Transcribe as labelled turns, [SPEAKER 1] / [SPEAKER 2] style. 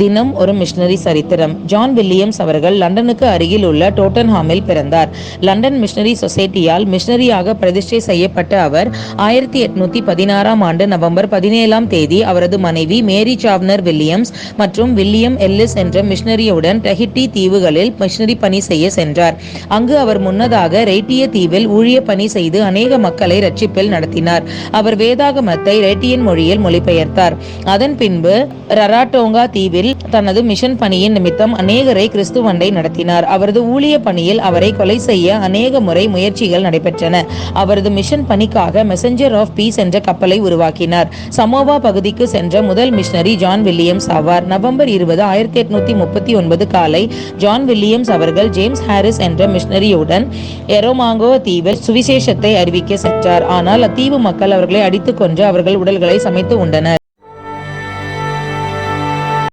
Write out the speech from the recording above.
[SPEAKER 1] தினம் ஒரு மிஷினரி சரித்திரம். ஜான் வில்லியம்ஸ் அவர்கள் லண்டனுக்கு அருகில் உள்ள டோட்டன்ஹாமில் பிறந்தார். லண்டன் மிஷினரி சொசைட்டியால் மிஷினரியாக பிரதிஷ்டை செய்யப்பட்ட அவர் ஆயிரத்தி எட்நூத்தி பதினாறாம் ஆண்டு நவம்பர் பதினேழாம் தேதி அவரது மனைவி மேரி சாவ்னர் வில்லியம்ஸ் மற்றும் வில்லியம் எல்லிஸ் என்ற மிஷனரியுடன் டெஹிட்டி தீவுகளில் மிஷினரி பணி செய்ய சென்றார். அங்கு அவர் முன்னதாக ரெய்டிய தீவில் ஊழிய பணி செய்து அநேக மக்களை ரட்சிப்பில் நடத்தினார். அவர் வேதாகமத்தை ரெட்டியன் மொழியில் மொழிபெயர்த்தார். அதன் பின்பு ரராட்டோங்கா தீவில் தனது மிஷன் பணியின் நிமித்தம் அநேகரை கிறிஸ்துவண்டை நடத்தினார். அவரது ஊழிய பணியில் அவரை கொலை செய்ய அநேக முறை முயற்சிகள் நடைபெற்றன. அவரது மிஷன் பணிக்காக மெசஞ்சர் ஆஃப் பீஸ் என்ற கப்பலை உருவாக்கினார். சமோவா பகுதிக்கு சென்ற முதல் மிஷனரி ஜான் வில்லியம்ஸ் ஆவார். நவம்பர் இருபது ஆயிரத்தி எட்நூத்தி முப்பத்தி ஒன்பது காலை ஜான் வில்லியம்ஸ் அவர்கள் ஜேம்ஸ் ஹாரிஸ் என்ற மிஷனரியுடன் எரோமாங்கோ தீவில் சுவிசேஷத்தை அறிவிக்க சென்றார். ஆனால் அத்தீவு மக்கள் அவர்களை அடித்துக் கொன்று அவர்கள் உடல்களை சமைத்து உண்டனர்.